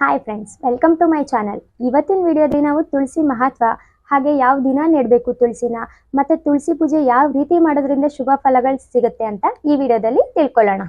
Hi friends welcome to my channel ಇವತ್ತಿನ ವಿಡಿಯೋದಲ್ಲಿ ನಾವು ತುಳಸಿ ಮಹತ್ವ, ಹಾಗೆ ಯಾವ ದಿನ ನೆಡಬೇಕು ತುಳಸಿನ, ಮತ್ತೆ ತುಳಸಿ ಪೂಜೆ ಯಾವ ರೀತಿ ಮಾಡೋದ್ರಿಂದ ಶುಭ ಫಲಗಳು ಸಿಗುತ್ತೆ ಅಂತ ಈ ವಿಡಿಯೋದಲ್ಲಿ ತಿಳ್ಕೊಳ್ಳೋಣ.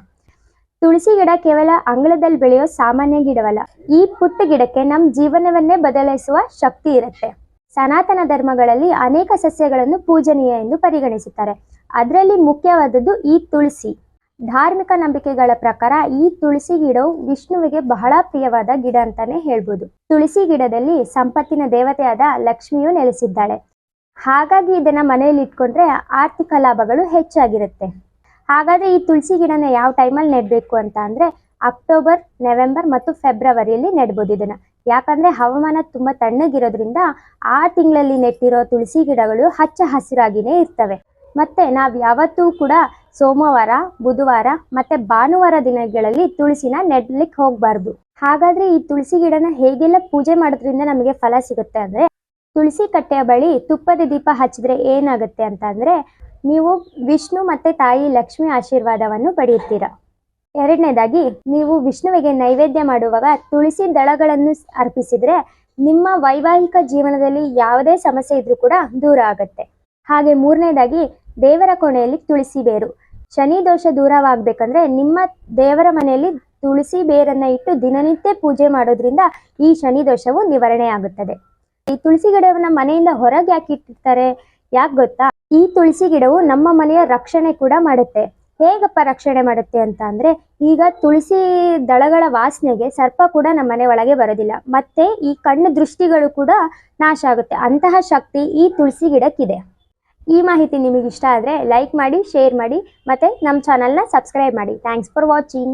ತುಳಸಿ ಗಿಡ ಕೇವಲ ಅಂಗಳದಲ್ಲಿ ಬೆಳೆಯೋ ಸಾಮಾನ್ಯ ಗಿಡವಲ್ಲ, ಈ ಪುಟ್ಟ ಗಿಡಕ್ಕೆ ನಮ್ಮ ಜೀವನವನ್ನೇ ಬದಲಾಯಿಸುವ ಶಕ್ತಿ ಇರುತ್ತೆ. ಸನಾತನ ಧರ್ಮಗಳಲ್ಲಿ ಅನೇಕ ಸಸ್ಯಗಳನ್ನು ಪೂಜನೀಯ ಎಂದು ಪರಿಗಣಿಸುತ್ತಾರೆ. ಅದರಲ್ಲಿ ಮುಖ್ಯವಾದದ್ದು ಈ ತುಳಸಿ. ಧಾರ್ಮಿಕ ನಂಬಿಕೆಗಳ ಪ್ರಕಾರ ಈ ತುಳಸಿ ಗಿಡವು ವಿಷ್ಣುವಿಗೆ ಬಹಳ ಪ್ರಿಯವಾದ ಗಿಡ ಅಂತಾನೆ ಹೇಳ್ಬೋದು. ತುಳಸಿ ಗಿಡದಲ್ಲಿ ಸಂಪತ್ತಿನ ದೇವತೆಯಾದ ಲಕ್ಷ್ಮಿಯು ನೆಲೆಸಿದ್ದಾಳೆ. ಹಾಗಾಗಿ ಇದನ್ನ ಮನೆಯಲ್ಲಿ ಇಟ್ಕೊಂಡ್ರೆ ಆರ್ಥಿಕ ಲಾಭಗಳು ಹೆಚ್ಚಾಗಿರುತ್ತೆ. ಹಾಗಾದ್ರೆ ಈ ತುಳಸಿ ಗಿಡನ ಯಾವ ಟೈಮಲ್ಲಿ ನೆಡಬೇಕು ಅಂತ ಅಂದ್ರೆ ಅಕ್ಟೋಬರ್, ನವೆಂಬರ್ ಮತ್ತು ಫೆಬ್ರವರಿಯಲ್ಲಿ ನೆಡ್ಬೋದು ಇದನ್ನ. ಯಾಕಂದ್ರೆ ಹವಾಮಾನ ತುಂಬಾ ತಣ್ಣಗಿರೋದ್ರಿಂದ ಆ ತಿಂಗಳಲ್ಲಿ ನೆಟ್ಟಿರೋ ತುಳಸಿ ಗಿಡಗಳು ಹಚ್ಚ ಹಸಿರಾಗಿನೇ ಇರ್ತವೆ. ಮತ್ತೆ ನಾವು ಯಾವತ್ತೂ ಕೂಡ ಸೋಮವಾರ, ಬುಧವಾರ ಮತ್ತೆ ಭಾನುವಾರ ದಿನಗಳಲ್ಲಿ ತುಳಸಿನ ನೆಡ್ಲಿಕ್ಕೆ ಹೋಗ್ಬಾರ್ದು. ಹಾಗಾದ್ರೆ ಈ ತುಳಸಿ ಗಿಡನ ಹೇಗೆಲ್ಲ ಪೂಜೆ ಮಾಡೋದ್ರಿಂದ ನಮಗೆ ಫಲ ಸಿಗುತ್ತೆ ಅಂದ್ರೆ, ತುಳಸಿ ಕಟ್ಟೆಯ ಬಳಿ ತುಪ್ಪದ ದೀಪ ಹಚ್ಚಿದ್ರೆ ಏನಾಗುತ್ತೆ ಅಂತ ಅಂದ್ರೆ, ನೀವು ವಿಷ್ಣು ಮತ್ತೆ ತಾಯಿ ಲಕ್ಷ್ಮಿ ಆಶೀರ್ವಾದವನ್ನು ಪಡೆಯುತ್ತೀರ? ಎರಡನೇದಾಗಿ, ನೀವು ವಿಷ್ಣುವಿಗೆ ನೈವೇದ್ಯ ಮಾಡುವಾಗ ತುಳಸಿ ದಳಗಳನ್ನು ಅರ್ಪಿಸಿದ್ರೆ, ನಿಮ್ಮ ವೈವಾಹಿಕ ಜೀವನದಲ್ಲಿ ಯಾವುದೇ ಸಮಸ್ಯೆ ಇದ್ರೂ ಕೂಡ ದೂರ ಆಗುತ್ತೆ. ಹಾಗೆ ಮೂರನೇದಾಗಿ ದೇವರ ಕೊನೆಯಲ್ಲಿ ತುಳಸಿ ಬೇರು. ಶನಿ ದೋಷ ದೂರವಾಗಬೇಕಂದ್ರೆ ನಿಮ್ಮ ದೇವರ ಮನೆಯಲ್ಲಿ ತುಳಸಿ ಬೇರನ್ನ ಇಟ್ಟು ದಿನನಿತ್ಯ ಪೂಜೆ ಮಾಡೋದ್ರಿಂದ ಈ ಶನಿ ದೋಷವು ನಿವಾರಣೆ ಆಗುತ್ತದೆ. ಈ ತುಳಸಿ ಗಿಡವನ್ನ ಮನೆಯಿಂದ ಹೊರಗೆ ಯಾಕೆ ಇಟ್ಟಿರ್ತಾರೆ? ಯಾಕೆ ಗೊತ್ತಾ? ಈ ತುಳಸಿ ಗಿಡವು ನಮ್ಮ ಮನೆಯ ರಕ್ಷಣೆ ಕೂಡ ಮಾಡುತ್ತೆ. ಹೇಗಪ್ಪ ರಕ್ಷಣೆ ಮಾಡುತ್ತೆ ಅಂತ ಅಂದ್ರೆ ಈಗ ತುಳಸಿ ದಳಗಳ ವಾಸನೆಗೆ ಸರ್ಪ ಕೂಡ ನಮ್ಮ ಮನೆ ಒಳಗೆ ಬರೋದಿಲ್ಲ. ಮತ್ತೆ ಈ ಕಣ್ಣು ದೃಷ್ಟಿಗಳು ಕೂಡ ನಾಶ ಆಗುತ್ತೆ. ಅಂತಹ ಶಕ್ತಿ ಈ ತುಳಸಿ ಗಿಡಕ್ಕಿದೆ. ಈ ಮಾಹಿತಿ ನಿಮಗೆ ಇಷ್ಟ ಆದರೆ ಲೈಕ್ ಮಾಡಿ ಶೇರ್ ಮಾಡಿ, ಮತ್ತು ನಮ್ಮ ಚಾನಲ್ನ ಸಬ್ಸ್ಕ್ರೈಬ್ ಮಾಡಿ. Thanks for watching